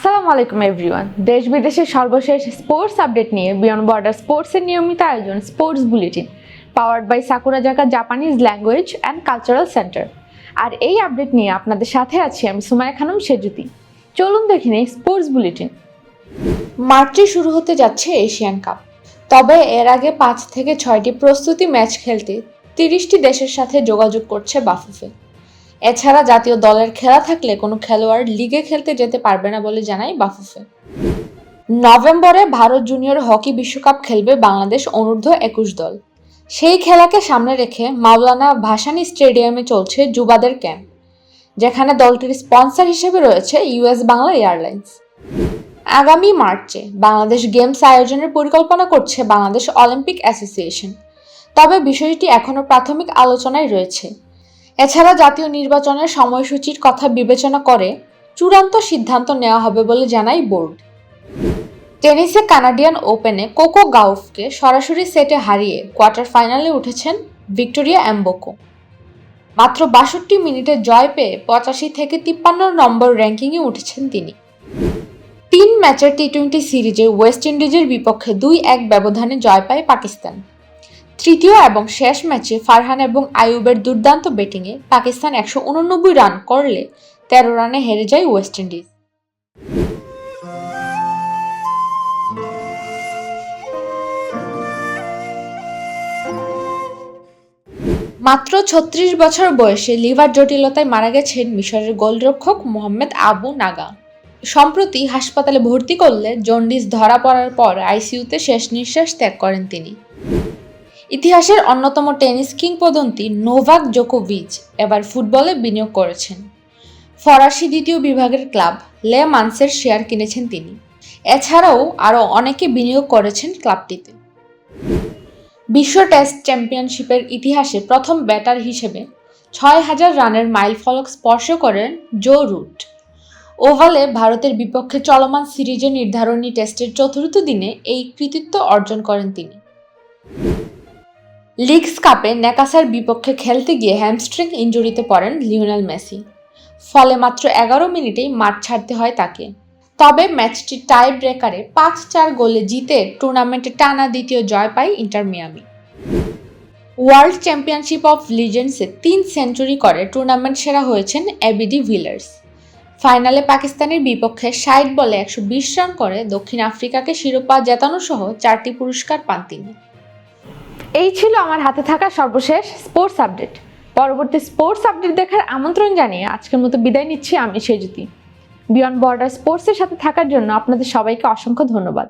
আসসালামু আলাইকুম এভরিওয়ান। দেশ বিদেশের সর্বশেষ স্পোর্টস আপডেট নিয়ে বিয়ন্ড বর্ডার স্পোর্টসের নিয়মিত আয়োজন sports bulletin powered by Sakura Zaka Japanese language and cultural center আর এই আপডেট নিয়ে আপনাদের সাথে আছি আমি সুমায়া খানম, সেজুতি। চলুন দেখে নিই স্পোর্টস বুলেটিন। মার্চে শুরু হতে যাচ্ছে এশিয়ান কাপ। তবে এর আগে পাঁচ থেকে ছয়টি প্রস্তুতি ম্যাচ খেলতে তিরিশটি দেশের সাথে যোগাযোগ করছে বাফুফে। এছাড়া জাতীয় দলের খেলা থাকলে কোনো খেলোয়াড় লিগে খেলতে যেতে পারবে না বলে জানায় বাফুফে। নভেম্বরে ভারত জুনিয়র হকি বিশ্বকাপ খেলবে বাংলাদেশ অনূর্ধ্ব একুশ দল। সেই খেলাকে সামনে রেখে মাওলানা ভাসানী স্টেডিয়ামে চলছে যুবাদের ক্যাম্প, যেখানে দলটির স্পন্সর হিসেবে রয়েছে ইউএস বাংলা এয়ারলাইন্স। আগামী মার্চে বাংলাদেশ গেমস আয়োজনের পরিকল্পনা করছে বাংলাদেশ অলিম্পিক অ্যাসোসিয়েশন, তবে বিষয়টি এখনও প্রাথমিক আলোচনায় রয়েছে। এছাড়া জাতীয় নির্বাচনের সময়সূচির কথা বিবেচনা করে চূড়ান্ত সিদ্ধান্ত নেওয়া হবে বলে জানায় বোর্ড। টেনিসে কানাডিয়ান ওপেনে কোকো গাউফকে সরাসরি সেটে হারিয়ে কোয়ার্টার ফাইনালে উঠেছেন ভিক্টোরিয়া অ্যাম্বোকো। মাত্র বাষট্টি মিনিটে জয় পেয়ে পঁচাশি থেকে তিপ্পান্ন নম্বর র্যাঙ্কিংয়ে উঠেছেন তিনি। তিন ম্যাচের টি টোয়েন্টি সিরিজে ওয়েস্ট ইন্ডিজের বিপক্ষে দুই এক ব্যবধানে জয় পায় পাকিস্তান। তৃতীয় এবং শেষ ম্যাচে ফারহান এবং আইয়ুবের দুর্দান্ত ব্যাটিংয়ে পাকিস্তান একশো উননব্বই রান করলে তেরো রানে হেরে যায় ওয়েস্ট ইন্ডিজ। মাত্র ছত্রিশ বছর বয়সে লিভার জটিলতায় মারা গেছেন মিশরের গোলরক্ষক মোহাম্মদ আবু নাগা। সম্প্রতি হাসপাতালে ভর্তি করলে জন্ডিস ধরা পড়ার পর আইসিইউতে শেষ নিঃশ্বাস ত্যাগ করেন তিনি। ইতিহাসের অন্যতম টেনিস কিংবদন্তি নোভাক জোকোভিচ এবার ফুটবলে বিনিয়োগ করেছেন। ফরাসি দ্বিতীয় বিভাগের ক্লাব লে মানসের শেয়ার কিনেছেন তিনি। এছাড়াও আরও অনেকে বিনিয়োগ করেছেন ক্লাবটিতে। বিশ্ব টেস্ট চ্যাম্পিয়নশিপের ইতিহাসে প্রথম ব্যাটার হিসেবে ছয় হাজার রানের মাইল ফলক স্পর্শ করেন জো রুট। ওভালে ভারতের বিপক্ষে চলমান সিরিজে নির্ধারণী টেস্টের চতুর্থ দিনে এই কৃতিত্ব অর্জন করেন তিনি। লিগস কাপে নেকাসার বিপক্ষে খেলতে গিয়ে হ্যামস্ট্রিং ইঞ্জুরিতে পড়েন লিওনেল মেসি। ফলে মাত্র এগারো মিনিটেই মাঠ ছাড়তে হয় তাকে। তবে ম্যাচটি টাই ব্রেকারে পাঁচ চার গোলে জিতে টুর্নামেন্টে টানা দ্বিতীয় জয় পায় Inter Miami. World championship of লিজেন্ডসে তিন সেঞ্চুরি করে টুর্নামেন্ট সেরা হয়েছেন এবিডি ভিলার্স। ফাইনালে পাকিস্তানের বিপক্ষে ষাট বলে একশো বিশ রান করে দক্ষিণ আফ্রিকাকে শিরোপা জেতানো সহ চারটি পুরস্কার পান তিনি। এই ছিল আমার হাতে থাকা সর্বশেষ স্পোর্টস আপডেট পরবর্তী স্পোর্টস আপডেট দেখার আমন্ত্রণ জানিয়ে আজকের মতো বিদায় নিচ্ছি আমি, সেজুতি। বিয়ন্ড বর্ডার স্পোর্টসের সাথে থাকার জন্য আপনাদের সবাইকে অসংখ্য ধন্যবাদ।